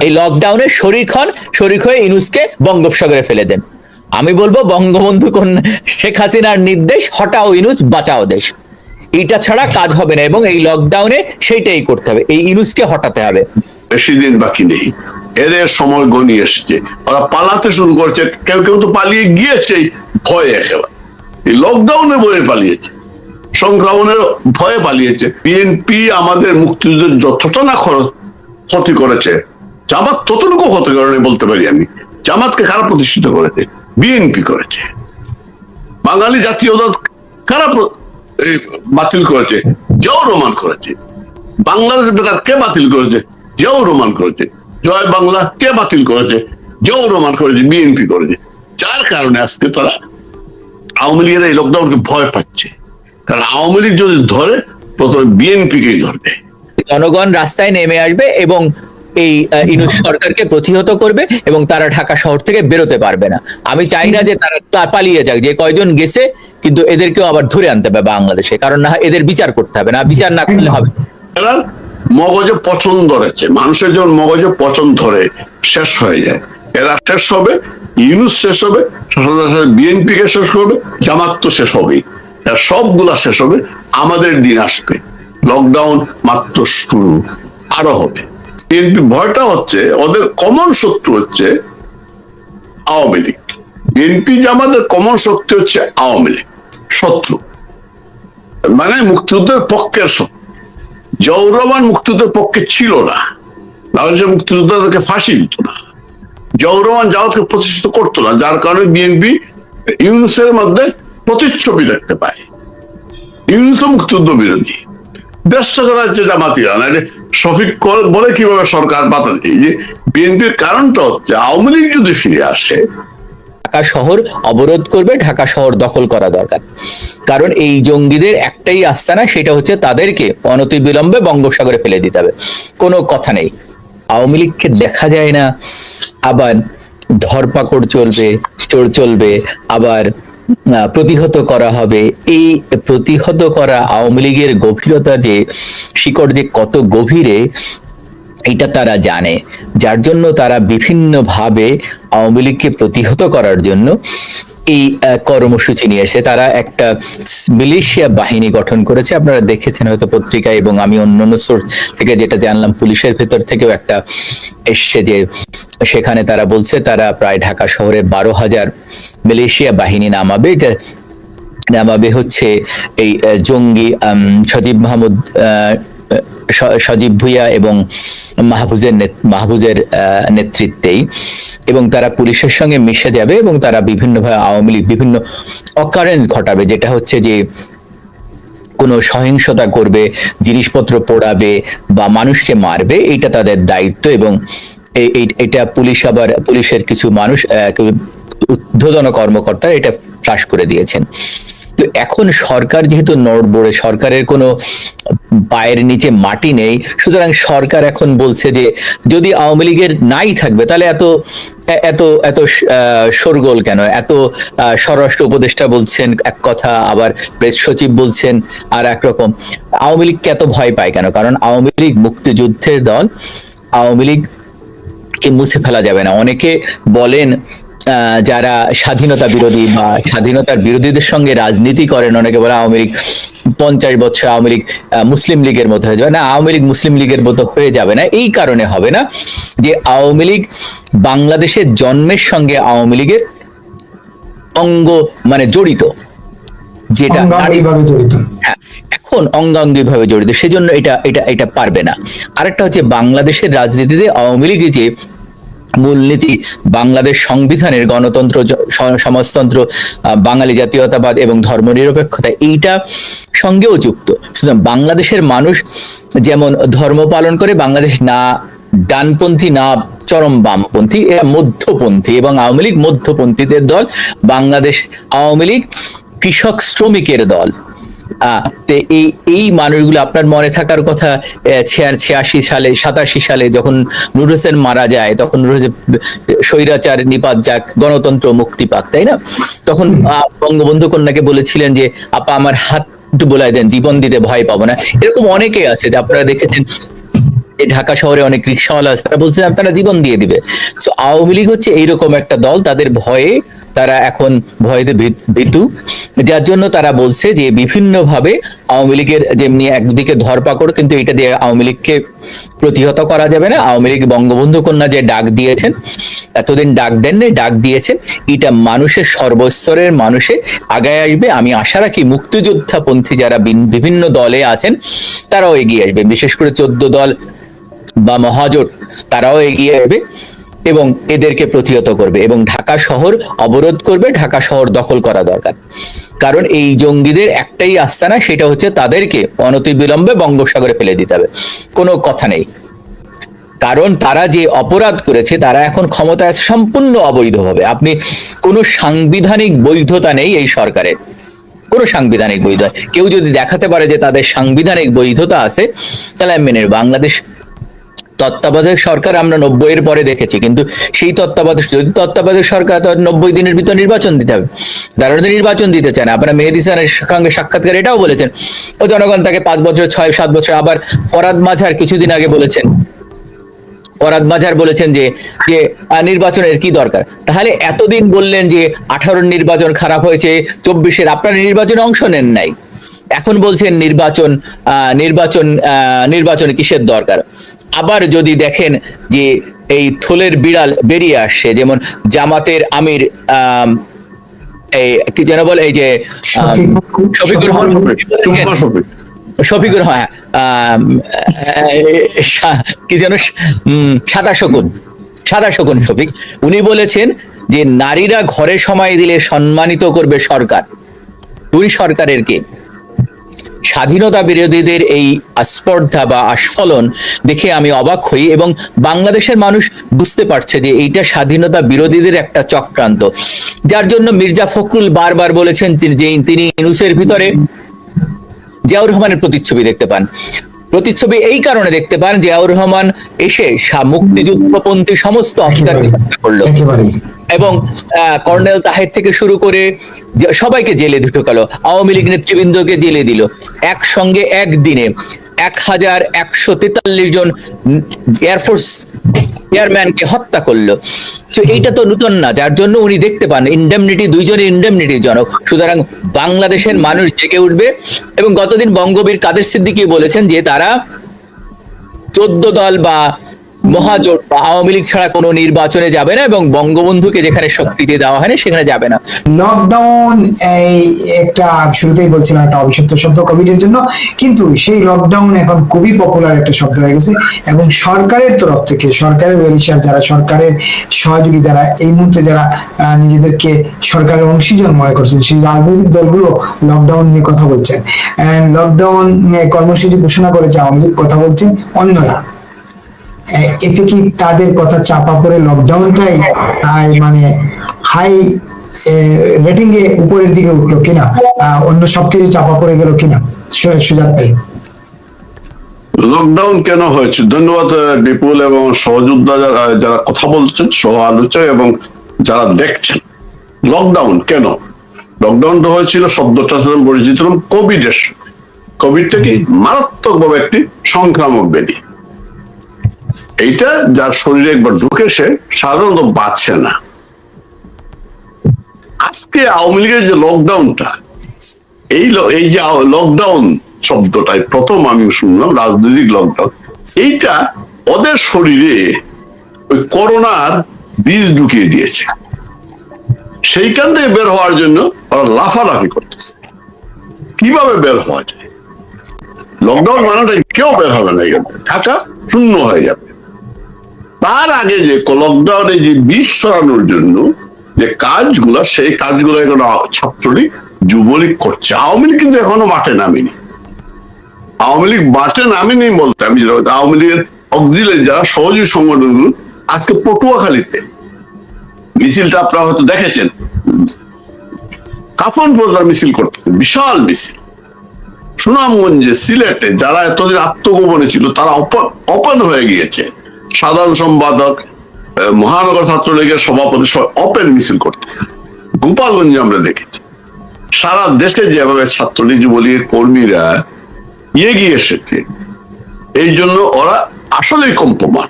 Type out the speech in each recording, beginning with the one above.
এই লকডাউনে শরিক হন, শরিক হয়ে ইনুসকে বঙ্গোপসাগরে ফেলে দেন। আমি বলব বঙ্গবন্ধু কন্যা শেখ হাসিনার নির্দেশ, হটাও ইনুস, বাঁচাও দেশ। এটা ছাড়া কাজ হবে না এবং এই লকডাউনে সেইটাই করতে হবে। এই ইনুসকে হটাতে হবে। বেশি দিন বাকি নেই। এদের সময় গনিয়ে এসছে। ওরা পালাতে শুরু করছে। কেউ কেউ তো পালিয়ে গিয়েছে ভয়ে একেবারে। লকডাউনে বয়ে পালিয়েছে। সংক্রমণের ভয়ে পালিয়েছে। বিএনপি আমাদের মুক্তিযুদ্ধের যতটা না খরচ ক্ষতি করেছে জামাত ততটুকু ক্ষতি করেনি বলতে পারি আমি। জামাতকে কারা প্রতিষ্ঠিত করেছে? বিএনপি করেছে। বাঙালি জাতীয়তা কারা বাতিল করেছে? জয় রোমান করেছে। বাংলাদেশ বেকার কে বাতিল করেছে? জয় রোমান করেছে। জয় বাংলা কে বাতিল করেছে? জয় রোমান করেছে বিএনপি করেছে। যার কারণে আজকে তারা আওয়ামী লীগের এই লকডাউনকে ভয় পাচ্ছে। কারণ আওয়ামী লীগ যদি ধরে, প্রথমে বিএনপি কেই ধরবে? জনগণ রাস্তায় নেমে আসবে এবং এই ইনুস সরকারকে প্রতিহত করবে এবং তারা ঢাকা শহর থেকে বেরোতে পারবে না। আমি চাই না যে তারা পালিয়ে যাক, যে কয়জন গেছে, কিন্তু এদেরকেও আবার ধরে আনতে হবে বাংলাদেশে, কারণ না এদের বিচার করতে হবে না বিচার না করলে হবে মগজে পছন্দ ধরেছে। মানুষের যখন মগজে পছন্দ ধরে, শেষ হয়ে যায়। এরা শেষ হবে, ইউনুস শেষ হবে বিএনপি কে শেষ হবে জামাত তো শেষ হবেই। সবগুলা শেষ হবে, আমাদের দিন আসবে। লকডাউন মাত্র শুরু, আরও হবে। বিএনপি ভয়টা হচ্ছে, ওদের কমন শত্রু হচ্ছে আওয়ামী লীগ। বিএনপি যে আমাদের কমন শক্তি হচ্ছে আওয়ামী লীগ, শত্রু। মানে মুক্তিযুদ্ধের পক্ষের শত্রু। জৌরবান মুক্তিযুদ্ধের পক্ষে ছিল না, তাহলে সে মুক্তিযোদ্ধাদেরকে ফাঁসি দিত না। জৌরবান জামাতকে প্রতিষ্ঠিত করতো না, যার কারণে বিএনপি ইউনুসের মধ্যে প্রতিচ্ছবি দেখতে পায়। ইউনুস মুক্তিযুদ্ধ বিরোধী করা হচ্ছে জামাতিরা না শফিক বলে কীভাবে সরকার পাতা এই যে বিএনপির কারণটা হচ্ছে আওয়ামী লীগ যদি ফিরে আসে, ঢাকা শহর অবরোধ করবে, ঢাকা শহর দখল করা দরকার। কারণ এই জঙ্গিদের একটাই আস্তানা সেটা হচ্ছে তাদেরকে অনতি বিলম্বে বঙ্গোপসাগরে ফেলে দিতে হবে। কোনো কথা নেই। আওয়ামী লীগকে দেখা যায় না, আবার ধরপাকড় চলবে, চোর চলবে, আবার প্রতিহত করা হবে। এই প্রতিহত করা আওয়ামী লীগের গভীরতা যে, শিকড় যে কত গভীরে, এটা তারা জানে। যার জন্য তারা বিভিন্নভাবে আওয়ামী লীগকে প্রতিহত করার জন্য এই কর্মসূচি নিয়ে এসে তারা একটা মিলিশিয়া বাহিনী গঠন করেছে। আপনারা দেখেছেন হয়তো পত্রিকায় এবং আমি অন্যান্য সোর্স থেকে যেটা জানলাম, পুলিশের ভেতর থেকেও একটা এসছে যে সেখানে তারা বলছে তারা প্রায় ঢাকা শহরে বারো হাজার মিলিশিয়া বাহিনী নামাবে। এটা নামাবে হচ্ছে এই জঙ্গি সজীব মাহমুদ সজীব ভুইয়া এবং মাহফুজের মাহফুজের নেতৃত্বেই। এবং তারা পুলিশের সঙ্গে মিশে যাবে এবং তারা বিভিন্নভাবে আওয়ামী লীগ, বিভিন্ন অকারেন্স ঘটাবে, যেটা হচ্ছে যে কোনো সহিংসতা করবে, জিনিসপত্র পোড়াবে বা মানুষকে মারবে, এটা তাদের দায়িত্ব এবং এটা পুলিশ আবার, পুলিশের কিছু মানুষ কেউ কর্মকর্তা এটা ফাঁস করে দিয়েছেন। তো এখন সরকার যেহেতু নড়বড়ে, সরকারের কোনো পায়ের নিচে মাটি নেই, সুতরাং সরকার এখন বলছে যে যদি আওয়ামী লীগের নাই থাকবে, তাহলে এত এত এত সরগোল কেন? এত স্বরাষ্ট্র উপদেষ্টা বলছেন, এক কথা আবার প্রেস সচিব বলছেন, আর একরকম আওয়ামী লীগকে এত ভয় পায় কেন? কারণ আওয়ামী লীগ মুক্তিযুদ্ধের দল, আওয়ামী লীগ কে মুছে ফেলা যাবে না। অনেকে বলেন যারা স্বাধীনতা বিরোধী বা স্বাধীনতার বিরোধীদের সঙ্গে রাজনীতি করেন অনেকে বলে আওয়ামী লীগ পঞ্চাশ বছর আওয়ামী লীগ মুসলিম লীগের মতো হয়ে যাবে। না আওয়ামী লীগ মুসলিম লীগের মতো হয়ে যাবে না। এই কারণে হবে না যে আওয়ামী লীগ বাংলাদেশের জন্মের সঙ্গে আওয়ামী লীগের অঙ্গ মানে জড়িত যেটা হ্যাঁ এখন অঙ্গাঙ্গি ভাবে জড়িত সেজন্য এটা এটা এটা পারবে না। আরেকটা হচ্ছে বাংলাদেশের রাজনীতিতে আওয়ামী লীগের যে মূলনীতি বাংলাদেশ সংবিধানের গণতন্ত্র সমাজতন্ত্র বাঙালি জাতীয়তাবাদ এবং ধর্মনিরপেক্ষতা এইটা সঙ্গেও যুক্ত। সুতরাং বাংলাদেশের মানুষ যেমন ধর্ম পালন করে, বাংলাদেশ না ডানপন্থী না চরম বামপন্থী, এরা মধ্যপন্থী এবং আওয়ামী লীগ মধ্যপন্থীদের দল, বাংলাদেশ আওয়ামী লীগ কৃষক শ্রমিকের দল। এই এই মানুষগুলো আপনার মনে থাকার কথা ছিয়াশি সালে, সাতাশি সালে যখন নুর হোসেন মারা যায়, তখন স্বৈরাচার, নিপাত যাক, গণতন্ত্র মুক্তি পাক, তাই না? তখন বঙ্গবন্ধু কন্যাকে বলেছিলেন যে, আপা, আমার হাত একটু বোলাই দেন, জীবন দিতে ভয় পাবো না। এরকম অনেকে আছে, যে আপনারা দেখেছেন ঢাকা শহরে অনেক রিক্সাওয়ালা আছে, তারা বলছে তারা জীবন দিয়ে দিবে। তো আওয়ামী লীগ হচ্ছে এইরকম একটা দল, তাদের ভয়ে তারা এখন ভয়েতে ভীতু। যার জন্য তারা বলছে যে বিভিন্ন ভাবে আওয়ামী লীগের যেমনি একদিকে ধরপাকড়, কিন্তু এটা দিয়ে আওয়ামী লীগকে প্রতিহত করা যাবে না। আওয়ামী লীগ বঙ্গবন্ধু কন্যা যে ডাক দিয়েছেন, এতদিন ডাক দেননি, ডাক দিয়েছেন, এটা মানুষের সর্বস্তরের মানুষে আগায় আসবে। আমি আশা রাখি মুক্তিযোদ্ধাপন্থী যারা বিভিন্ন দলে আছেন, তারাও এগিয়ে আসবে। বিশেষ করে চোদ্দ দল বা মহাজোট, তারাও এগিয়ে আসবে। এবং এদেরকে প্রতিহত করবে এবং ঢাকা শহর অবরোধ করবে, ঢাকা শহর দখল করা দরকার। কারণ এই জঙ্গিদের একটাই আস্তানা, সেটা হচ্ছে তাদেরকে অনতিবিলম্বে বঙ্গোপসাগরে ফেলে দিতে হবে। কোনো কথা নেই। কারণ তারা যে অপরাধ করেছে, তারা এখন ক্ষমতায় সম্পূর্ণ অবৈধভাবে। আপনি কোনো সাংবিধানিক বৈধতা নেই এই সরকারের। কোনো সাংবিধানিক বৈধতা। কেউ যদি দেখাতে পারে যে তাদের সাংবিধানিক বৈধতা আছে, তাহলে আমি মেনে বাংলাদেশ তত্ত্বাবধায়ক সরকার আমরা নব্বই এর পরে দেখেছি, কিন্তু সেই তত্ত্বাবধায়ক, যদি তত্ত্বাবধায়ক সরকার তো নব্বই দিনের ভিতর নির্বাচন দিতে হবে। তারা তো নির্বাচন দিতে চায় না আপনারা মেহেদি হাসানের সঙ্গে সাক্ষাৎকার এটাও বলেছেন। ও জনগণ তাকে পাঁচ বছর, ছয়, সাত বছর, আবার ফরাদ মাঝার কিছুদিন আগে বলেছেন। ফরাদ মাঝার বলেছেন যে যে নির্বাচনের কি দরকার? তাহলে এতদিন বললেন যে, আঠারোর নির্বাচন খারাপ হয়েছে, চব্বিশের আপনারা নির্বাচনে অংশ নেন নাই। এখন বলছেন নির্বাচন আহ, নির্বাচন আহ, নির্বাচনে কিসের দরকার? আবার যদি দেখেন যে এই থলের বিড়াল বেরিয়ে আসছে যেমন জামাতের আমির আম, এই কি যেন বলে এই যে শফিকুর শফিকুর হ্যাঁ আহ, কি যেন উম, সাদা শকুন সাদা শকুন শফিক। উনি বলেছেন যে নারীরা ঘরে সময় দিলে সম্মানিত করবে সরকার। দুই সরকারের কে? স্বাধীনতা বিরোধীদের এই আস্পর্ধা বা আস্ফলন দেখে আমি অবাক হই এবং বাংলাদেশের মানুষ বুঝতে পারছে যে এইটা স্বাধীনতা বিরোধীদের একটা চক্রান্ত। যার জন্য মির্জা ফখরুল বারবার বলেছেন যে তিনি ইনুসের ভিতরে জিয়াউর রহমানের প্রতিচ্ছবি দেখতে পান। প্রতিচ্ছবি এই কারণে দেখতে পান জিয়াউর রহমান এসে মুক্তিযুদ্ধপন্থী সমস্ত হত্যা করল এবং কর্নেল তাহের থেকে শুরু করে সবাইকে জেলে ঢুকালো আওয়ামী লীগ নেতৃবৃন্দকে জেলে দিল। একসঙ্গে একদিনে এক হাজার একশো তেতাল্লিশ জন এয়ারফোর্স চেয়ারম্যানকে হত্যা করল। তো এইটা তো নতুন না, যার জন্য উনি দেখতে পান ইন্ডেমনিটি দুইজনে ইন্ডেমনিটি জনক। সুতরাং বাংলাদেশের মানুষ জেগে উঠবে এবং গতদিন বঙ্গবীর কাদের সিদ্দিকী বলেছেন যে তারা চোদ্দ দল বা মহাজোট বা আওয়ামী লীগ ছাড়া কোনো নির্বাচনে যাবে না এবং বঙ্গবন্ধুকে যেখানে শক্তিতে দেওয়া হয় না সেখানে যাবে না। লকডাউন এই একটা শুরুতেই বলছিলাম একটা অভিশপ্ত শব্দ কোভিডের জন্য, কিন্তু সেই লকডাউন এখন খুবই পপুলার একটা শব্দ হয়ে গেছে এবং সরকারের তরফ থেকে, সরকারের ওয়েলিশার যারা, সরকারের সহযোগী যারা, এই মুহূর্তে যারা নিজেদেরকে সরকারের অংশীজন মনে করছেন, সেই রাজনৈতিক দলগুলো লকডাউন নিয়ে কথা বলছেন। লকডাউন কর্মসূচি ঘোষণা করেছে আওয়ামী লীগ, কথা বলছেন অন্যরা। এতে কি তাদের কথা চাপা পড়ে লকডাউনটাই আহ, মানে হাই রেটিং এ উপরের দিকে উঠল কিনা? অন্য সবকিছু চাপা পড়ে গেল কিনা? সুজাত ভাই। লকডাউন কেন হয়েছে? ধন্যবাদ বিপুল এবং সহযোদ্ধা যারা যারা কথা বলছেন সহ আলোচক এবং যারা দেখছেন। লকডাউন কেন? লকডাউন তো হয়েছিল শব্দটা পরিচিত কোভিড এর কোভিডটা কি? মারাত্মকভাবে একটি সংক্রামক ব্যাধি। এইটা যার শরীরে একবার ঢুকে সে সাধারণত বাঁচে না। আজকে আওয়ামী লীগের যে লকডাউনটা এই এই যে লকডাউন শব্দটাই প্রথম আমি শুনলাম, রাজনৈতিক লকডাউন এইটা ওদের শরীরে ওই করোনার বীজ ঢুকিয়ে দিয়েছে। সেইখান থেকে বের হওয়ার জন্য ওরা লাফালাফি করতেছে। কীভাবে বের হওয়া যায়? লকডাউন মানেটা কেউ বের হবে না এখান। থেকে। ঢাকা শূন্য হয়ে যাবে। তার আগে যে লকডাউনে যে বিষ ছড়ানোর জন্য যে কাজগুলো, সেই কাজগুলো এখন ছাত্রলীগ যুবলীগ করছে। আওয়ামী লীগ কিন্তু এখনও মাঠে নামেনি। আওয়ামী লীগ মাঠে নামেনি বলতে আমি আওয়ামী লীগের অক্সিলের যারা সহযোগী সংগঠনগুলো, আজকে পটুয়াখালীতে মিছিলটা আপনারা হয়তো দেখেছেন। কাফন প্রদার মিছিল করতেছে, বিশাল মিছিল। সুনামগঞ্জে সিলেটে যারা এতদিন আত্মগোপনে ছিল, তারা ওপেন হয়ে গিয়েছে। সাধারণ সম্পাদক মহানগর ছাত্রলীগের সভাপতি ওপেন মিছিল করতেছে। গোপালগঞ্জে আমরা দেখেছি। সারা দেশে যেভাবে ছাত্রলীগ যুবলীগের কর্মীরা এগিয়ে এসেছে, এই জন্য ওরা আসলেই কম্পমান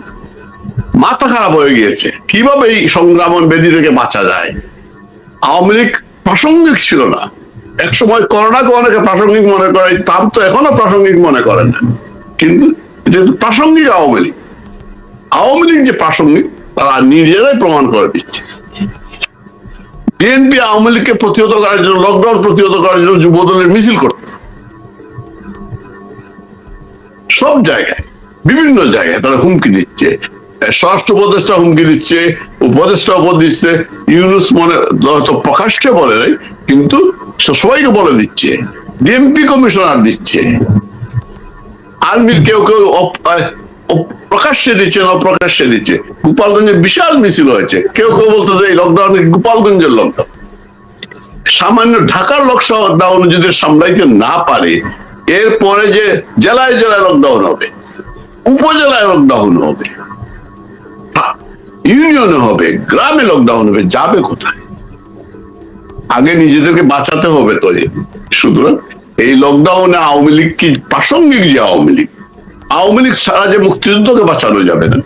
মাথা খারাপ হয়ে গিয়েছে। কীভাবে এই সংগ্রামন বেদি থেকে বাঁচা যায়? আওয়ামী লীগ প্রাসঙ্গিক ছিল না। এক সময় করোনাকে অনেকে প্রাসঙ্গিক মনে করে, ট্রাম্প তো এখনও প্রাসঙ্গিক মনে করেন না। কিন্তু প্রাসঙ্গিক আওয়ামী লীগ। যে প্রাসঙ্গিক তারা নিজেরাই প্রমাণ করে দিচ্ছে। বিএনপি আওয়ামী লীগকে প্রতিহত করার জন্য লকডাউন প্রতিহত করার জন্য যুব দলের মিছিল করতেছে। সব জায়গায়, বিভিন্ন জায়গায় তারা হুমকি দিচ্ছে। স্বরাষ্ট্র উপদেষ্টা হুমকি দিচ্ছে, উপদেষ্টা উপর দিচ্ছে, ইউনুস মনে হয়তো প্রকাশ্যে বলে নাই, কিন্তু সবাইকে বলে দিচ্ছে। ডিএমপি কমিশনার দিচ্ছে। আর্মির কেউ কেউ প্রকাশ্যে দিচ্ছে না প্রকাশ্যে দিচ্ছে। গোপালগঞ্জে বিশাল মিছিল হয়েছে। কেউ কেউ বলতেছে এই লকডাউন গোপালগঞ্জের লকডাউন সামান্য ঢাকার লকডাউন যদি সামলাইতে না পারে, এরপরে যে জেলায় জেলায় লকডাউন হবে, উপজেলায় লকডাউন হবে ইউনিয়নে হবে, গ্রামে লকডাউন হবে, যাবে কোথায়? আগে নিজেদেরকে বাঁচাতে হবে তো সুতরাং এই লকডাউনে আওয়ামী লীগ কি প্রাসঙ্গিক যে আওয়ামী লীগ? আওয়ামী লীগ ছাড়া যে মুক্তিযুদ্ধকে বাঁচানো যাবে না।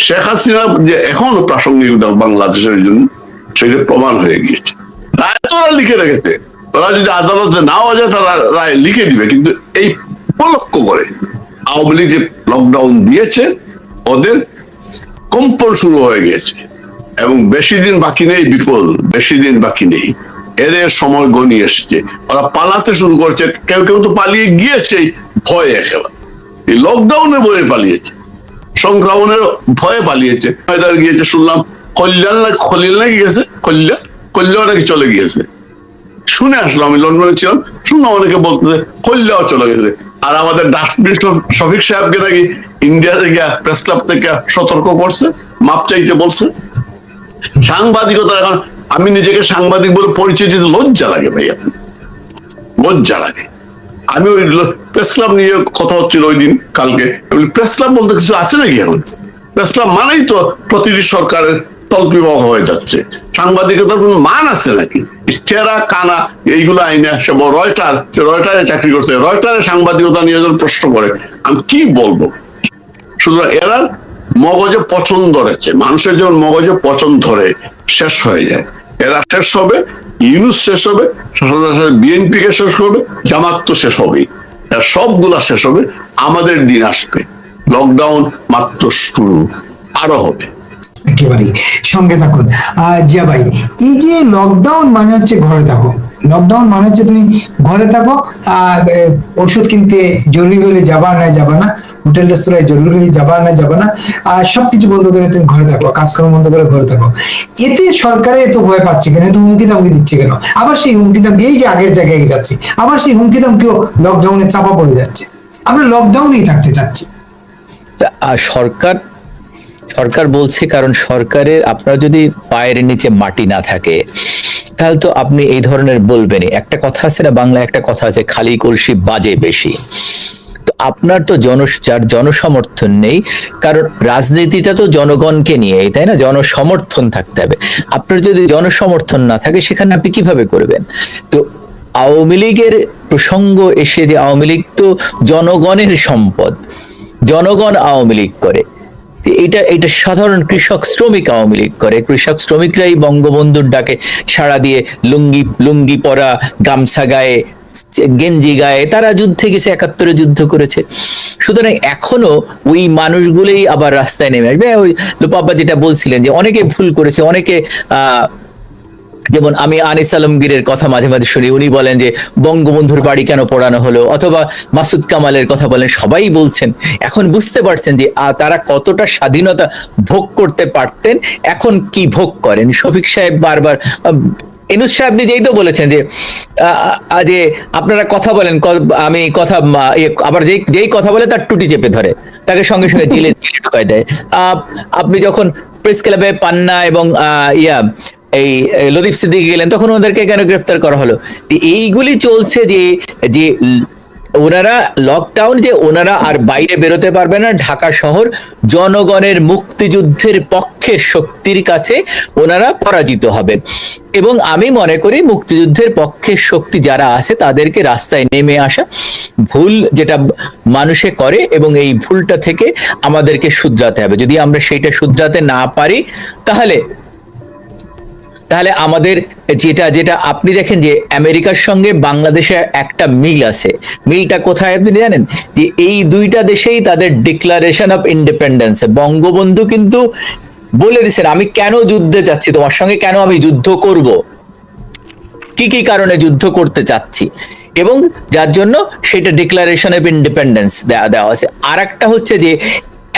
শেখ হাসিনা যে এখনও প্রাসঙ্গিক বাংলাদেশের জন্য, সেটা প্রমাণ হয়ে গিয়েছে। রায় তো ওরা লিখে রেখেছে। ওরা যদি আদালতে নাও যায় তারা রায় লিখে দিবে, কিন্তু এই উপলক্ষ করে আওয়ামী লীগ যে লকডাউন দিয়েছে, ওদের কম্পন শুরু হয়ে গিয়েছে। এবং বেশি দিন বাকি নেই বিপদ বেশি দিন বাকি নেই। এদের সময় গণিয়ে এসছে। ওরা পালাতে শুরু করছে। কেউ কেউ তো পালিয়ে গিয়েছে ভয়ে একেবারে। এই লকডাউনে বয়ে পালিয়েছে। সংক্রমণের ভয়ে পালিয়েছে। এবার গিয়েছে, শুনলাম, কল্যাণ না খলিল নাকি গেছে? কল্যাণ কল্যাণ নাকি চলে গিয়েছে। শুনে আসলো আমি লন্ডনে ছিলাম, শুনলাম অনেকে বলতেছে কল্যাও চলে গেছে। আর আমাদের ডাস্টবিন শফিক সাহেবকে নাকি ইন্ডিয়া থেকে প্রেস ক্লাব থেকে সতর্ক করছে, মাপ চাইতে বলছে। সাংবাদিকতা এখন আমি নিজেকে সাংবাদিক বলে পরিচয় দিতে লজ্জা লাগে ভাইয়া। লজ্জা লাগে। আমি ওই প্রেস ক্লাব নিয়ে কথা হচ্ছিল ওই দিন কালকে প্রেস ক্লাব বলতে কিছু আছে নাকি এখন? প্রেস ক্লাব মানেই তো প্রতিটি সরকারের তল্পিবাহ হয়ে যাচ্ছে। সাংবাদিকতার কোনো মান আছে নাকি? চেরা, কানা, এইগুলো আইনে সে রয়টার রয়টারে চাকরি করছে, রয়টারে সাংবাদিকতা নিয়ে যখন প্রশ্ন করে। আমি কি বলব? সুতরাং এরা মগজে পছন্দ ধরেছে মানুষের যখন মগজে পছন্দ ধরে, শেষ হয়ে যায়। এরা শেষ হবে, ইউনুস শেষ হবে বিএনপি কে শেষ হবে জামাত তো শেষ হবেই। সবগুলা শেষ হবে, আমাদের দিন আসবে। লকডাউন মাত্র শুরু, আরও হবে। একেবারেই। সঙ্গে থাকুন। জিয়া ভাই, এই যে লকডাউন মানে হচ্ছে ঘরে থাকো লকডাউন মানে হচ্ছে তুমি ঘরে থাকো, আর ওষুধ কিনতে জরুরি হলে যাবা না যাবা না, হোটেল রেস্তোরাঁয় জরুরি হলে যাবা না যাবা না, আর সবকিছু বন্ধ করে তুমি ঘরে থাকো, কাজকর্ম বন্ধ করে ঘরে থাকো। এতে সরকারে এত ভয় পাচ্ছে কেন? এত হুমকি দামকি দিচ্ছে কেন? আবার সেই হুমকি দামকি, এই যে আগের জায়গায় যাচ্ছে, আবার সেই হুমকি দামকিও লকডাউনে চাপা পড়ে যাচ্ছে। আমরা লকডাউনেই থাকতে চাচ্ছি। সরকার সরকার বলছে কারণ সরকারের, আপনার যদি পায়ের নিচে মাটি না থাকে তাহলে তো আপনি এই ধরনের বলবেনই। একটা কথা আছে না, বাংলায় একটা কথা আছে, খালি কলসি বাজে বেশি। তো আপনার তো জন যার জনসমর্থন নেই, কারণ রাজনীতিটা তো জনগণকে নিয়ে, তাই না? জনসমর্থন থাকতে হবে। আপনার যদি জনসমর্থন না থাকে, সেখানে আপনি কীভাবে করবেন? তো আওয়ামী লীগের প্রসঙ্গ এসে যে আওয়ামী লীগ তো জনগণের সম্পদ। জনগণ আওয়ামী লীগ করে। এটা এটা সাধারণ কৃষক শ্রমিক আওয়ামী লীগ করে। কৃষক শ্রমিকরাই বঙ্গবন্ধুর ডাকে সাড়া দিয়ে লুঙ্গি লুঙ্গি পরা, গামছা গায়ে, গেঞ্জি গায়ে, তারা যুদ্ধে গেছে, একাত্তরে যুদ্ধ করেছে। সুতরাং এখনও ওই মানুষগুলোই আবার রাস্তায় নেমে আসবে। ওই লোপাব্বা যেটা বলছিলেন যে, অনেকে ভুল করেছে, অনেকে, আহ যেমন আমি আনিস আলমগীরের কথা মাঝে মাঝে শুনি উনি বলেন যে বঙ্গবন্ধুর বাড়ি কেন পড়ানো হলো? অথবা মাসুদ কামালের কথা বলেন সবাই বলছেন এখন বুঝতে পারছেন যে তারা কতটা স্বাধীনতা ভোগ করতে পারতেন এখন কি ভোগ করেন? শফিক সাহেব বারবার এনুস সাহেব নিজেই তো বলেছেন যে যে আপনারা কথা বলেন আমি কথা ইয়ে, আবার যেই যেই কথা বলে তার টুটি চেপে ধরে তাকে সঙ্গে সঙ্গে জেলে ঢুকায় দেয়। আপনি যখন প্রেস ক্লাবে পান্না এবং ইয়া এই লতিফ সিদ্দিকি গেলেন, তখন ওদেরকে কেন গ্রেফতার করা হলো? এইগুলি চলছে যে যে ওনারা লকডাউন যে ওনারা আর বাইরে বেরোতে পারবে না, ঢাকা শহর জনগণের মুক্তিযুদ্ধের পক্ষের শক্তির কাছে ওনারা পরাজিত হবে। এবং আমি মনে করি মুক্তিযুদ্ধের পক্ষের শক্তি যারা আছে, তাদেরকে রাস্তায় নেমে আসা ভুল যেটা মানুষে করে এবং এই ভুলটা থেকে আমাদেরকে শুধরাতে হবে। যদি আমরা সেইটা শুধরাতে না পারি, তাহলে তাহলে আমাদের যেটা যেটা আপনি দেখেন যে আমেরিকার সঙ্গে বাংলাদেশে একটা মিল আছে। মিলটা কোথায় আপনি জানেন? যে এই দুইটা দেশেই তাদের ডিক্লারেশন অফ ইন্ডিপেন্ডেন্স বঙ্গবন্ধু কিন্তু বলে দিচ্ছেন আমি কেন যুদ্ধে যাচ্ছি? তোমার সঙ্গে কেন আমি যুদ্ধ করব? কি কি কারণে যুদ্ধ করতে চাচ্ছি? এবং যার জন্য সেটা ডিক্লারেশন অফ ইন্ডিপেন্ডেন্স দেওয়া দেওয়া আছে আর একটা হচ্ছে যে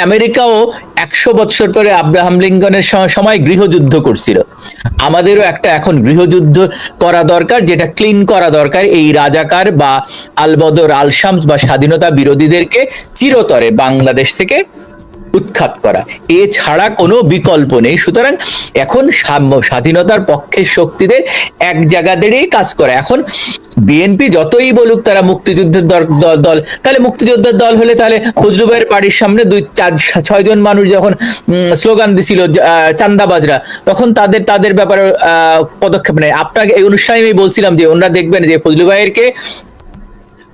আমেরিকাও একশো বছর পরে আব্রাহাম লিঙ্কনের সময় গৃহযুদ্ধ করছিল। আমাদেরও একটা এখন গৃহযুদ্ধ করা দরকার, যেটা ক্লিন করা দরকার। এই রাজাকার বা আলবদর আলশামস বা স্বাধীনতা বিরোধীদেরকে চিরতরে বাংলাদেশ থেকে উৎখাত করা। এছাড়া কোনো বিকল্প নেই। সুতরাং এখন স্বাধীনতার পক্ষের শক্তিদের এক জায়গা দাঁড়িয়ে কাজ করে। এখন বিএনপি যতই বলুক তারা মুক্তিযুদ্ধের দল- তাহলে মুক্তিযুদ্ধের দল হলে তাহলে ফজলু ভাইয়ের বাড়ির সামনে দুই, চার, ছয় জন মানুষ যখন স্লোগান দিছিল চান্দাবাজরা, তখন তাদের তাদের ব্যাপারে পদক্ষেপ নেয়। আপনাকে এই অনুষ্ঠানে আমি বলছিলাম যে ওনারা দেখবেন যে ফজলু ভাইয়েরকে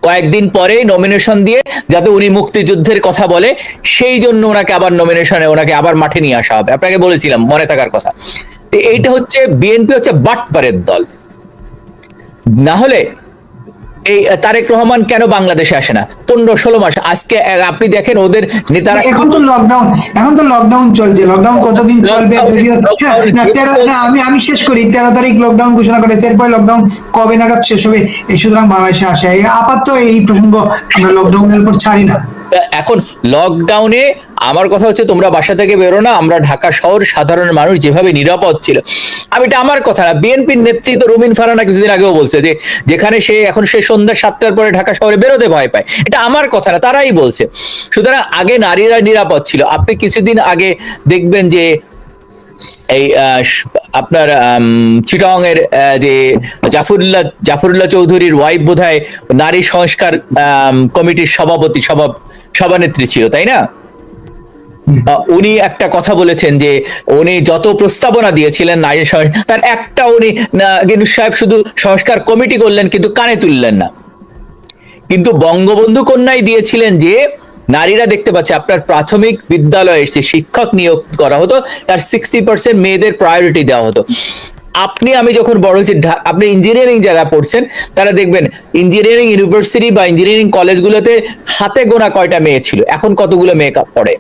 কয়েকদিন পরেই নমিনেশন দিয়ে যাতে উনি মুক্তিযুদ্ধের কথা বলে, সেই জন্য ওনাকে আবার নমিনেশনে ওনাকে আবার মাঠে নিয়ে আসা হবে। আপনাকে বলেছিলাম, মনে থাকার কথা। তো এইটা হচ্ছে বিএনপি হচ্ছে বাটপারের দল। না হলে এই তারেক রহমান কেন বাংলাদেশে আসে না? পনেরো ষোলো মাস আজকে আপনি দেখেন ওদের নেতারা এখন তো লকডাউন এখন তো লকডাউন চলছে। লকডাউন কতদিন চলবে যদিও না তেরো না আমি আমি শেষ করি। তেরো তারিখ লকডাউন ঘোষণা করেছে এরপর লকডাউন কবে নাগাদ শেষ হবে এই সুতরাং বাংলাদেশে আসে। আপাতত এই প্রসঙ্গ আমরা লকডাউনের উপর ছাড়ি না। এখন লকডাউনে আমার কথা হচ্ছে তোমরা বাসা থেকে বেরো না, আমরা ঢাকা শহর সাধারণ মানুষ যেভাবে নিরাপদ ছিল। আমি এটা আমার কথা না, বিএনপির নেতৃত্ব রুমিন ফারানা কিছুদিন আগেও বলছে যে, যেখানে সে এখন সে সন্ধ্যা সাতটার পরে ঢাকা শহরে বেরোতে ভয় পায়। এটা আমার কথা না, তারাই বলছে। সুতরাং আগে নারীরা নিরাপদ ছিল। আপনি কিছুদিন আগে দেখবেন যে, এই আপনার চিটং এর যে জাফরুল্লাহ জাফরুল্লাহ চৌধুরীর ওয়াইফ বোধহয় নারী সংস্কার কমিটির সভাপতি সভা সভানেত্রী ছিল তাই না? উনি একটা কথা বলেছেন যে উনি যত প্রস্তাবনা দিয়েছিলেন নারী তার একটা উনি না- গিনুস সাহেব শুধু সংস্কার কমিটি করলেন কিন্তু কানে তুললেন না। কিন্তু বঙ্গবন্ধু কন্যাই দিয়েছিলেন যে নারীরা দেখতে পাচ্ছে আপনার প্রাথমিক বিদ্যালয়ে যে শিক্ষক নিয়োগ করা হতো তার সিক্সটি পার্সেন্ট মেয়েদের প্রায়োরিটি দেওয়া হতো। আপনি, আমি যখন বড় হয়েছি আপনি ইঞ্জিনিয়ারিং যারা পড়ছেন, তারা দেখবেন ইঞ্জিনিয়ারিং ইউনিভার্সিটি বা ইঞ্জিনিয়ারিং কলেজগুলোতে হাতে গোনা কয়টা মেয়ে ছিল? এখন কতগুলো মেকআপ পড়ে?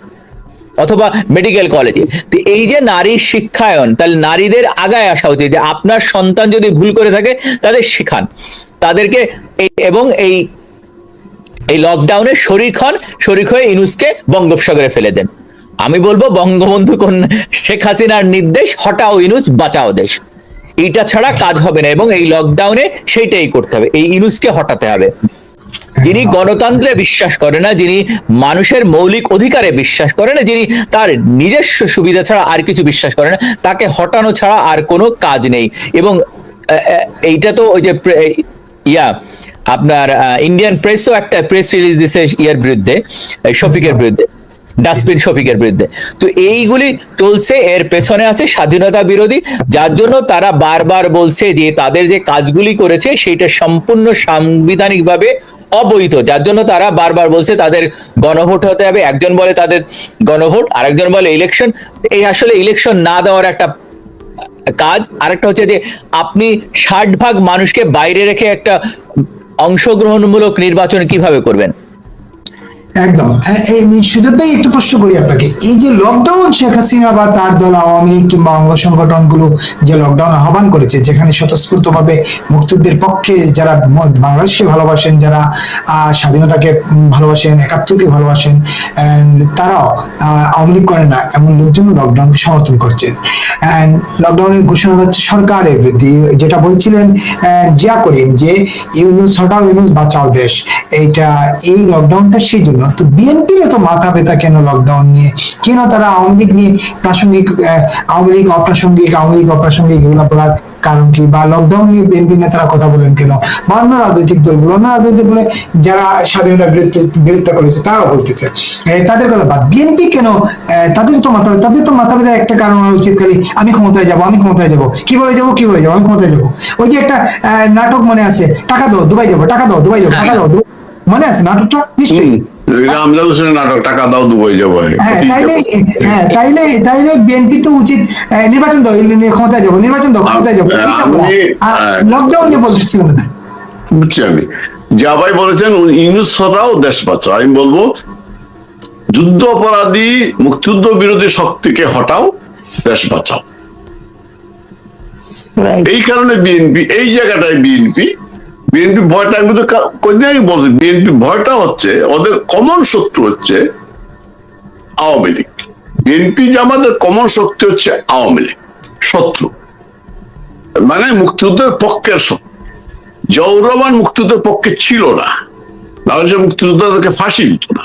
অথবা মেডিকেল কলেজে তো এই যে নারী শিক্ষায়ন, তাহলে নারীদের আগায় আসা উচিত যে আপনার সন্তান যদি ভুল করে থাকে, তাদের শিখান। তাদেরকে এবং এই এই লকডাউনে শরিক হন, শরিক হয়ে ইনুসকে বঙ্গোপসাগরে ফেলে দেন। আমি বলব বঙ্গবন্ধু কন্যা শেখ হাসিনার নির্দেশ, হটাও ইনুস, বাঁচাও দেশ। এইটা ছাড়া কাজ হবে না এবং এই লকডাউনে সেইটাই করতে হবে। এই ইনুসকে হটাতে হবে। যিনি গণতন্ত্রে বিশ্বাস করে না, যিনি মানুষের মৌলিক অধিকারে বিশ্বাস করে না, যিনি তার নিজস্ব সুবিধা ছাড়া আর কিছু বিশ্বাস করে না, তাকে হটানো ছাড়া আর কোনো কাজ নেই। এবং এইটা তো ওই যে ইয়া, আপনার ইন্ডিয়ান প্রেসও একটা প্রেস রিলিজ দিছে ইয়ার বিরুদ্ধে শফিকের বিরুদ্ধে। ডাস্টবিন শফিকের বিরুদ্ধে। তো এইগুলি চলছে, এর পেছনে আছে স্বাধীনতা বিরোধী, যার জন্য তারা বারবার বলছে যে তাদের যে কাজগুলি করেছে সেটা সম্পূর্ণ সাংবিধানিকভাবে অবৈধ। যার জন্য তারা বারবার বলছে তাদের গণভোট হতে হবে। একজন বলে তাদের গণভোট, আরেকজন বলে ইলেকশন এই আসলে ইলেকশন না দেওয়ার একটা কাজ। আরেকটা হচ্ছে যে আপনি ষাট ভাগ মানুষকে বাইরে রেখে একটা অংশগ্রহণমূলক নির্বাচন কীভাবে করবেন? একদম। সুযোগ একটু প্রশ্ন করি আপনাকে। এই যে লকডাউন শেখ হাসিনা বা তার দল আওয়ামী লীগ কিংবা অঙ্গ সংগঠনগুলো যে লকডাউন আহ্বান করেছে, যেখানে স্বতঃস্ফূর্ত ভাবে মুক্তিযুদ্ধের পক্ষে যারা বাংলাদেশকে ভালোবাসেন, যারা স্বাধীনতাকে ভালোবাসেন, একাত্তরকে ভালোবাসেন তারাও আওয়ামী লীগ করেন না, এমন লোকজন লকডাউনকে সমর্থন করছেন। লকডাউনের ঘোষণা হচ্ছে সরকারের যেটা বলছিলেন জিয়া করিম যে, ইউনুস হটাও ইউনুস বাঁচাও দেশ। এইটা, এই লকডাউনটা সেই জন্য তো বিএনপির এত মাথা ব্যথা কেন লকডাউন নিয়ে? কেন তারা আওয়ামী লীগ নিয়ে প্রাসঙ্গিক আওয়ামী লীগ অপ্রাসঙ্গিক আওয়ামী লীগ অপ্রাসঙ্গিক এগুলো বলার কারণ কি? বা লকডাউন নিয়ে বিএনপি নেতারা কথা বলেন কেন? বা অন্য রাজনৈতিক দলগুলো অন্য রাজনৈতিক দলে যারা স্বাধীনতার বিরুদ্ধে বিরোধিতা করেছে তারাও বলতেছে। তাদের কথা বাদ। বিএনপি কেন তাদের তো মাথা তাদের তো মাথা ব্যথার একটা কারণ হওয়া উচিত খালি আমি ক্ষমতায় যাব আমি ক্ষমতায় যাব। কীভাবে যাব কীভাবে যাব আমি ক্ষমতায় যাব। ওই যে একটা আহ, নাটক মনে আছে টাকা দাও দুবাই যাব টাকা দাও দুবাই যাব টাকা দাও মনে আছে নাটকটা? নিশ্চয়ই। আমজাদ হোসেনের নাটক টাকা দাও দুবই যাব তাইলে হ্যাঁ তাইলে তাইলে বিএনপি তো উচিত নির্বাচন দাও ক্ষমতায় যাব নির্বাচন দাও ক্ষমতায় যাব আমি- এইটা বলা। আর। লকডাউন নিয়ে বলতেছি বুঝছি আমি। জাবাই বলেছেন ইউনুস সরাও দেশ বাঁচাও। আমি বলব যুদ্ধ অপরাধী মুক্তিযুদ্ধ বিরোধী শক্তিকে হটাও দেশ বাঁচাও। এই কারণে বিএনপি এই জায়গাটায় বিএনপি বিএনপি ভয়টা আমি তো কা- বলছি বিএনপি ভয়টা হচ্ছে ওদের কমন শত্রু হচ্ছে আওয়ামী লীগ। বিএনপি যে আমাদের কমন শক্তি হচ্ছে আওয়ামী লীগ, শত্রু। মানে মুক্তিযুদ্ধের পক্ষের শত্রু। জৌরবান মুক্তিযুদ্ধের পক্ষে ছিল না। তাহলে সে ফাঁসি দিত না।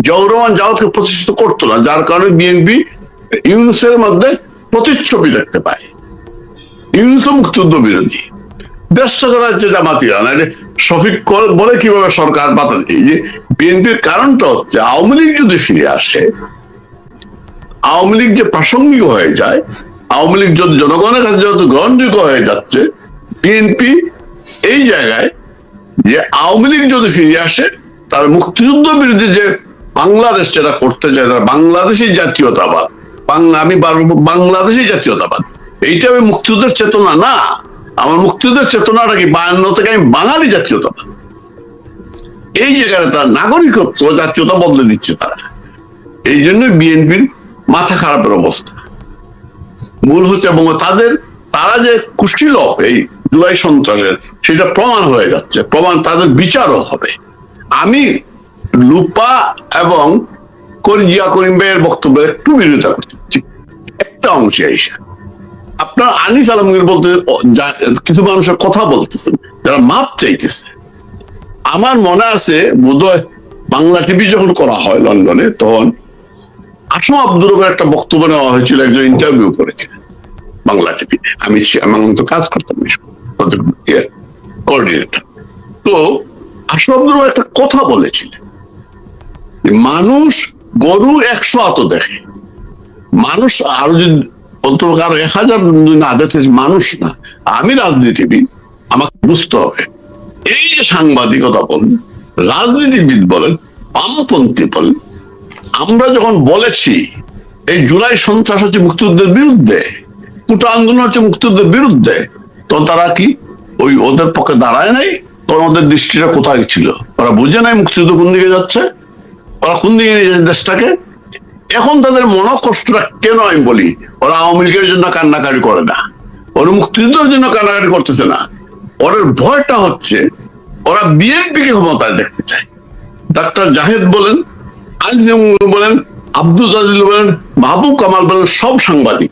জৌরবান জাওয়াতকে প্রতিষ্ঠিত করতো না, যার কারণে বিএনপি ইউনুসের মধ্যে প্রতিচ্ছবি দেখতে পায়। ইউনুসও মুক্তিযুদ্ধ বিরোধী। দেশটা জামাতিরা না শফিক বলে কীভাবে সরকার এই যে বিএনপির কারণটা হচ্ছে আওয়ামী লীগ যদি ফিরে আসে, আওয়ামী লীগ যে প্রাসঙ্গিক হয়ে যায়, আওয়ামী লীগ যদি জনগণের কাছে গ্রহণযোগ্য হয়ে যাচ্ছে, বিএনপি এই জায়গায় যে আওয়ামী লীগ যদি ফিরে আসে, তার মুক্তিযুদ্ধ বিরোধী যে বাংলাদেশ যেটা করতে চায়, তারা বাংলাদেশি জাতীয়তাবাদ। বাংলা, আমি জাতীয়তাবাদ। এইটা আমি মুক্তিযুদ্ধের চেতনা না। আমার মুক্তিযুদ্ধের চেতনাটা কি? বায়ান্ন থেকে আমি বাঙালি জাতীয়তাবাদ। এই জায়গায় তার নাগরিকত্ব জাতীয়তা বদলে দিচ্ছে তারা। এই জন্য বিএনপির মাথা খারাপের অবস্থা। মূল হচ্ছে এবং তাদের, তারা যে কুশীল এই জুলাই সন্ত্রাসের, সেটা প্রমাণ হয়ে যাচ্ছে। প্রমাণ তাদের বিচারও হবে। আমি লুপা এবং করিম ভাইয়ের বক্তব্যের একটু বিরোধিতা করতে একটা অংশে আইসা আপনার আনিস আলমগীর বলতে কিছু মানুষের কথা বলতেছেন, যারা মাপ চাইতেছে। আমার মনে আছে, বোধহয় বাংলা টিভি যখন করা হয় লন্ডনে, তখন আসম আব্দুর একটা বক্তব্য নেওয়া হয়েছিল, একজন ইন্টারভিউ করেছিলেন বাংলা টিভিতে আমি সে- আমি তো কাজ করতাম কোঅর্ডিনেটর তো আসম আব্দুর একটা কথা বলেছিলেন মানুষ গরু একশো আত দেখে। মানুষ আরও যদি অন্তত আরও এক হাজার না মানুষ না। আমি রাজনীতিবিদ, আমাকে বুঝতে হবে। এই যে সাংবাদিকতা বলেন, রাজনীতিবিদ বলেন, বামপন্থী বলেন, আমরা যখন বলেছি, এই জুলাই সন্ত্রাস হচ্ছে মুক্তিযুদ্ধের বিরুদ্ধে, কুটা আন্দোলন হচ্ছে মুক্তিযুদ্ধের বিরুদ্ধে তো তারা কি, ওই ওদের পক্ষে দাঁড়ায় নাই? তখন ওদের দৃষ্টিটা কোথায় ছিল? ওরা বুঝে নাই মুক্তিযুদ্ধ কোন দিকে যাচ্ছে? ওরা কোন দিকে দেশটাকে? এখন তাদের মনোকষ্টটা কেন আমি বলি? ওরা আওয়ামী লীগের জন্য কান্নাকাটি করে না। ওরা মুক্তিযুদ্ধের জন্য কান্নাকাটি করতেছে না। ওদের ভয়টা হচ্ছে, ওরা বিএনপিকে ক্ষমতায় দেখতে চায়। ডাক্তার জাহেদ বলেন আজিজ বলেন, আব্দুল জাজিল বলেন, মাহবুব কামাল বলেন, সব সাংবাদিক।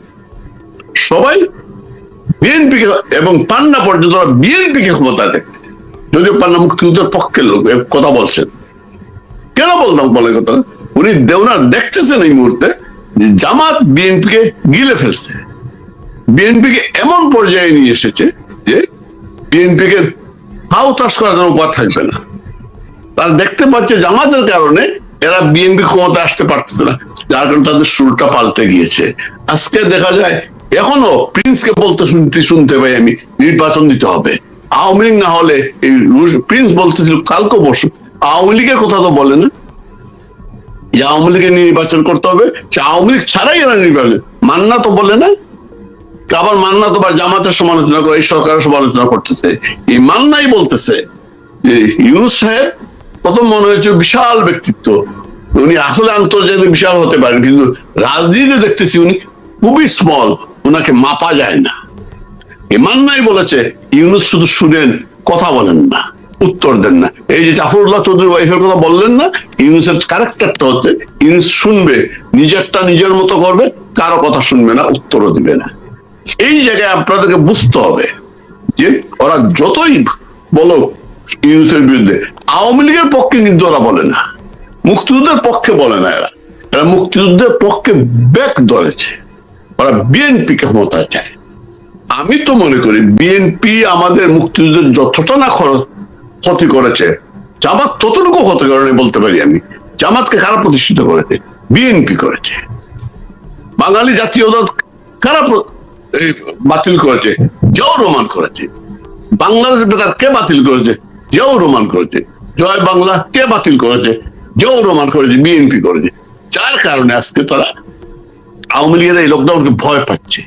সবাই বিএনপি কে এবং পান্না পর্যন্ত ওরা বিএনপি কে ক্ষমতায় দেখতে। যদিও পান্না মুক্তিযুদ্ধের পক্ষের লোক কথা বলছেন। কেন বলতাম বলে কথা উনি দেওনার দেখতেছেন এই মুহূর্তে যে জামাত বিএনপি কে গিলে ফেলছে। বিএনপি কে এমন পর্যায়ে নিয়ে এসেছে যে বিএনপি কে হাও তাস করার কোনো উপায় থাকবে না। তারা দেখতে পাচ্ছে জামাতের কারণে এরা বিএনপি ক্ষমতা আসতে পারতেছে না, যার কারণে তাদের সুরটা পাল্টে গিয়েছে। আজকে দেখা যায় এখনও প্রিন্সকে বলতে শুনতে শুনতে পাই আমি, নির্বাচন দিতে হবে। আওয়ামী লীগ না হলে এই প্রিন্স বলতেছিল, কালকে বসু আওয়ামী লীগের কথা তো বলে না। যে আওয়ামী লীগের নির্বাচন করতে হবে, সে আওয়ামী লীগ ছাড়াই এরা নির্বাচন মান্না তো বলে না আবার মান্না তো জামাতের সমালোচনা করে, এই সরকারের সমালোচনা করতেছে। এই মান্নাই বলতেছে যে ইউনুস সাহেব প্রথম মনে হয়েছে বিশাল ব্যক্তিত্ব। উনি আসলে আন্তর্জাতিক বিশাল হতে পারেন, কিন্তু রাজনীতি দেখতেছি উনি খুবই স্মল ওনাকে মাপা যায় না। ইমান্নাই বলেছে, ইউনুস শুধু শুনেন, কথা বলেন না। উত্তর দেন না। এই যে জাফরুল্লাহ চৌধুরী ওয়াইফের কথা বললেন না, ইউনুসের ক্যারেক্টারটা হচ্ছে, ইউনুস শুনবে, নিজেরটা নিজের মতো করবে, কারও কথা শুনবে না, উত্তরও দিবে না। এই জায়গায় আপনাদেরকে বুঝতে হবে যে ওরা যতই বলো ইউনুসের বিরুদ্ধে, আওয়ামী লীগের পক্ষে কিন্তু ওরা বলে না। মুক্তিযুদ্ধের পক্ষে বলে না এরা। এরা মুক্তিযুদ্ধের পক্ষে ব্যাক ধরেছে। ওরা বিএনপি কে ক্ষমতা চায়। আমি তো মনে করি, বিএনপি আমাদের মুক্তিযুদ্ধের যতটা না খরচ ক্ষতি করেছে। জামাত ততটুকু ক্ষতি করেনি বলতে পারি আমি। জামাতকে খারাপ প্রতিষ্ঠিত করেছে? বিএনপি করেছে। বাঙালি জাতীয়তা কারা প্র- বাতিল করেছে? জও রোমান করেছে। বাংলাদেশ বেতার কে বাতিল করেছে? জও রোমান করেছে। জয় বাংলা কে বাতিল করেছে? জও রোমান করেছে, বিএনপি করেছে। যার কারণে আজকে তারা আওয়ামী লীগের এই লকডাউনকে ভয় পাচ্ছে।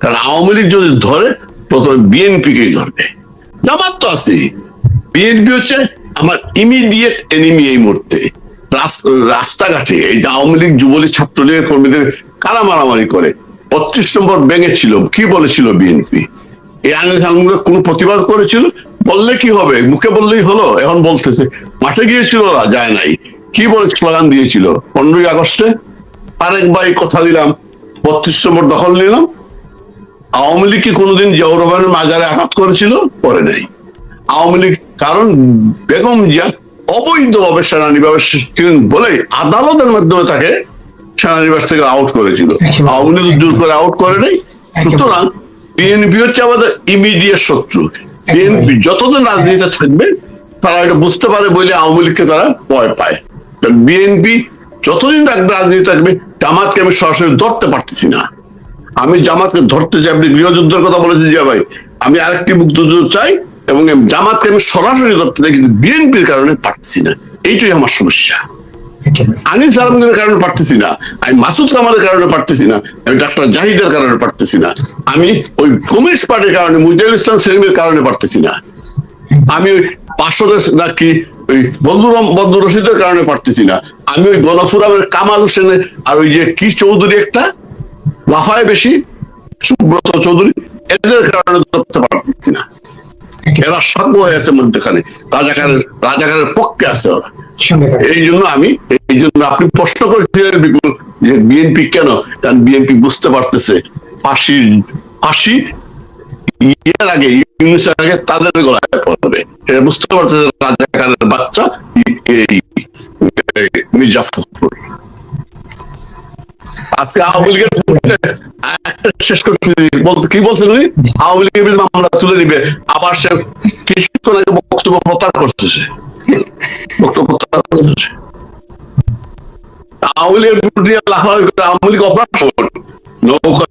কারণ আওয়ামী লীগ যদি ধরে, প্রথমে বিএনপি কেই ধরবে। জামাত তো আছে বিএনপি হচ্ছে আমার ইমিডিয়েট এনিমি এই মুহূর্তে। রাস্তাঘাটে এই যে আওয়ামী লীগ যুবলীগ ছাত্রলীগের কর্মীদের কারা মারামারি করে? বত্রিশ নম্বর ব্যাঙে ছিল। কি বলেছিল বিএনপি? এই সামনে কোন প্রতিবাদ করেছিল? বললে কি হবে? মুখে বললেই হলো, এখন বলতেছে। মাঠে গিয়েছিল যায় নাই। কি বলে স্লোগান দিয়েছিল? পনেরোই আগস্টে? আরেক ভাই কথা দিলাম, বত্রিশ নম্বর দখল নিলাম। আওয়ামী লীগ কি কোনোদিন জিয়াউর রহমানের মাজারে আঘাত করেছিল? করে নাই। আওয়ামী লীগ কারণ বেগম জিয়া অবৈধভাবে সেনানিবাস ছিলেন বলে আদালতের মাধ্যমে তাকে সেনানিবাস থেকে আউট করেছিল। আওয়ামী লীগ জোর করে আউট করে নাই। সুতরাং বিএনপি হচ্ছে আমাদের ইমিডিয়েট শত্রু। বিএনপি যতদিন রাজনীতিতে থাকবে তারা এটা বুঝতে পারে বলে আওয়ামী লীগকে তারা ভয় পায়। বিএনপি যতদিন রাখবে রাজনীতি থাকবে জামাতকে আমি সরাসরি ধরতে পারতেছি না। আমি জামাতকে ধরতে চাই আপনি গৃহযুদ্ধের কথা বলেছেন জিয়া ভাই। আমি আরেকটি মুক্তিযুদ্ধ চাই এবং জামাতকে আমি সরাসরি ধরতে চাই কিন্তু বিএনপির কারণে পারছি না। এইটাই আমার সমস্যা। আনিস কারণে পারতেছি না, আমি মাসুদ কামালের কারণে পারতেছি না, আমি ডাক্তার জাহিদের কারণে পারতেছি না, আমি ওই কমিউনিস্ট পার্টির কারণে ইসলাম সেলিমের কারণে পারতেছি না। আমি ওই নাকি ওই বন্ধু রশিদের কারণে পারতেছি না। আমি ওই গণফুরামের কামাল হোসেনের আর ওই যে কি চৌধুরী একটা? লাফায় বেশি, সুব্রত চৌধুরী, এদের কারণে ধরতে পারতেছি না। এরা সর্ব হয়ে আছে মধ্যখানে। রাজাকারের রাজাকারের পক্ষে আছে ওরা। এই জন্য আমি এই জন্য আপনি প্রশ্ন করেছিলেন বিপুল যে বিএনপি কেন? কারণ বিএনপি বুঝতে পারতেছে ফাঁসি ফাঁসি ইয়ের আগে ইউনিসের আগে তাদের গলায় পড়বে। এটা বুঝতে পারছে যে রাজাকারের বাচ্চা এই এই মির্জা ফখরুল। আজকে আওয়ামী লীগের শেষ করতে বলতে কি বলছেন উনি? আওয়ামী লীগের বিরুদ্ধে মামলা তুলে নিবে। আবার সে কিছুক্ষণ আগে বক্তব্য প্রত্যাহার করতেছে। বক্তব্য প্রত্যাহার করতেছে। আওয়ামী লীগের বিরুদ্ধে আওয়ামী লীগ অপরাধ নৌকা